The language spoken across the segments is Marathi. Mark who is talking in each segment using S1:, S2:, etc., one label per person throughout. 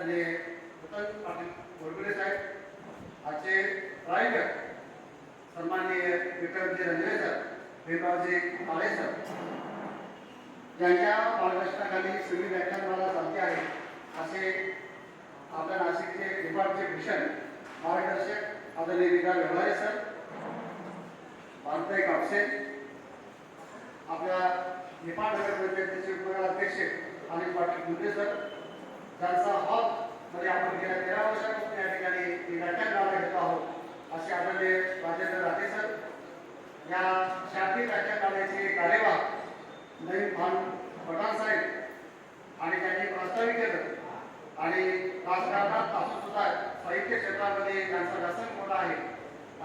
S1: आदरणीय पाटील साहेब आजचे प्रायोजक सन्माननीय विक्रमजी रंजने सर भीमरावजी काळे सर. यांच्या मार्गदर्शनाखाली सगळी व्याख्यानमाला चालते आहे. असे आपल्या नाशिकचे डिपार्टचे भीषण मार्गदर्शक आदरणीय विकास व्यवहारे सर भारताई कापसे आपल्या निपाण नगर पंचायतीचे उपनगराध्यक्ष अनिल पाटील मुंडे सर ज्यांचा हॉक म्हणजे आपण गेल्या तेरा वर्षापासून या ठिकाणी ही व्याख्यानमाला घेत आहोत असे आदरणीय राजेंद्र राठे सर या शाब्दिक व्याख्यानमालेचे कार्यवाह नवीन भान पठाण साहेब आणि त्यांनी प्रस्तावित केलं. आणि राजकारणात असून सुद्धा साहित्य क्षेत्रामध्ये त्यांचा व्यसन मोठा आहे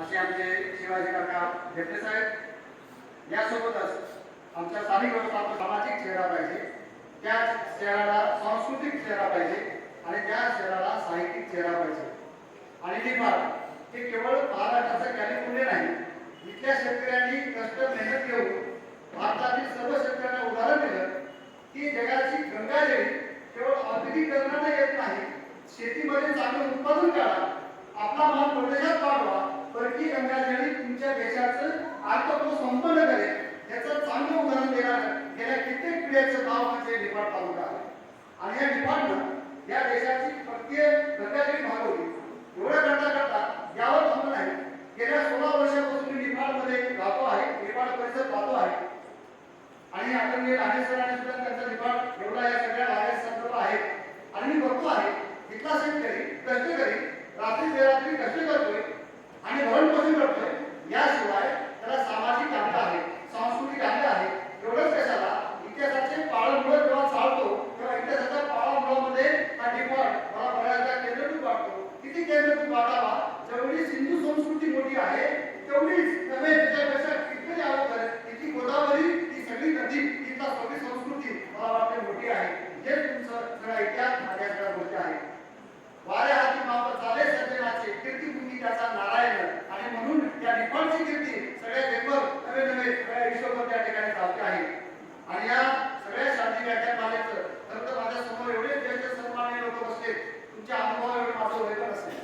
S1: असे आमचे शिवाजी काका भेटे साहेब. यासोबतच आमच्या स्थानिक व्यवस्थापन सामाजिक चेहरा पाहिजे. त्या शहराला सांस्कृतिक चेहरा पाहिजे आणि त्या शहराला साहित्यिक चेहरा पाहिजे. आणि नेपाळ हे केवळ महाराष्ट्राचं कॅलिफोर्निया नाही इथल्या शेतकऱ्यांनी कष्ट मेहनत घेऊन भारतातील सर्व शेतकऱ्यांना उदाहरण दिलं. की जगाची गंगाजळी केवळ औद्योगिकरणाला येत नाही शेतीमध्ये चांगलं उत्पादन करा आपला माल परदेशात पाठवा परकी गंगाजळी तुमच्या देशाचं अर्थपूर्ण संपन्न करेल. याचं चांगलं उदाहरण देणार गेल्या कित्येक पिढ्याचं नाव म्हणजे नेपाळ तालुका आणि या नेपाळनं या देशाची प्रत्येक गंगाजळी भागवली. एवढं करता करता यावर थांबलं नाही. गेल्या सोळा वर्षापासून मी नेपाळमध्ये राहतो आहे नेपाळ परिसर पाहतो आहे. आणि आदरणीय राणे सरांनी सुद्धा त्यांचा निपाट एवढा या सगळ्या बाहेर संदर्भ आहे. आणि मी बघतो आहे इथला शेतकरी कष्टकरी रात्री बेरात्री कष्ट करतोय आणि भरण पोषण करतोय याशिवाय त्याला सामाजिक कामं आहे सांस्कृतिक कामं आहे एवढंच कशाला इतिहासाचे पाळमुळं जेव्हा चालतो तेव्हा इतिहासाच्या पाळमुळामध्ये हा डिपार्ट मला बघायचा केंद्रबिंदू वाटतो किती केंद्रबिंदू वाटावा जेवढी सिंधू संस्कृती मोठी आहे तेवढीच नव्हे त्याच्यापेक्षा किती अवघड इतकी गोदावरी ही सगळी नदी तिथला सगळी संस्कृती मला वाटते मोठी आहे हे तुमचं इतिहास वाऱ्या हाती माप झाले सर्जनाचे कीर्ती त्याचा नारायण. आणि म्हणून या निफाडची कीर्ती सगळे जगभर नवे नवे सगळ्या विश्वभर त्या ठिकाणी चालते आहे. आणि या सगळ्या शांती व्याख्यानमालेचं खरं तर माझ्यासमोर एवढे ज्येष्ठ सन्माननीय लोक बसले. तुमच्या अनुभव एवढे माझं वय असेल.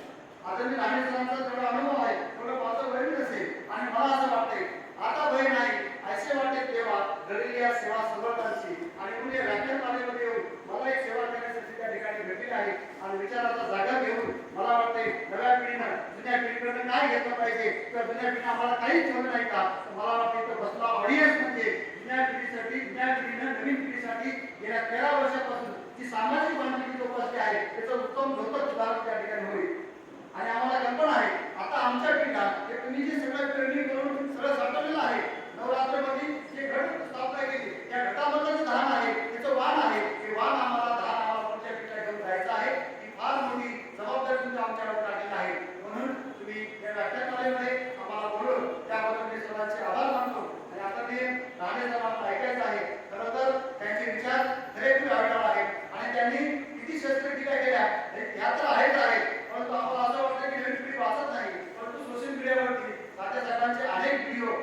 S1: आता मी राणे सरांचा जेवढा अनुभव आहे तेवढं माझं वय पण असेल आणि मला असं वाटतंय आता भय नाही असे वाटते तेव्हा घडलेली या सेवा सर्वतांची आणि म्हणून या व्याख्यानमालेमध्ये येऊन मला एक सेवा करण्यासाठी त्या ठिकाणी भेटलेली आहे. आणि विचाराचा जागा घेऊन मला वाटते नव्या पिढीनं जुन्या पिढीकडनं काय घेतलं पाहिजे तर जुन्या पिढीनं आम्हाला काहीच ठेवलं नाही का? मला वाटते तर बसला ऑडियन्स म्हणजे जुन्या पिढीसाठी जुन्या पिढीनं नवीन पिढीसाठी गेल्या तेरा वर्षापासून जी सामाजिक बांधिलकी असते आहे त्याचं उत्तम झोपत उदाहरण त्या ठिकाणी होईल. आणि आम्हाला कल्पना आहे. आता आमच्या पिढीला हे तुम्ही जे सगळं पेरणी करून सगळं साठवलेलं आहे नवरात्रमध्ये जे घट स्थापना केली त्या घटामधलं जे धान आहे त्याचं वाण आहे ते वाण आम्हाला धान आम्हाला पुढच्या पिढीला घेऊन जायचं आहे ही फार मोठी जबाबदारी तुमच्या आमच्यावर टाकलेली आहे म्हणून तुम्ही या व्याख्यानमालेमध्ये आम्हाला बोलून त्याबद्दल मी स्वतःचे आभार मानतो. आणि आता मी राणे सर ऐकायचं आहे. खरं तर त्यांचे विचार खरेखूर आवडणार आहे आणि त्यांनी किती शस्त्रक्रिया केल्या. हे त्या तर आहेच आहे परंतु आम्हाला असं वाटतं की नवीन पिढी वाचत नाही. परंतु सोशल मीडियावरती तात्या साहेबांचे अनेक व्हिडिओ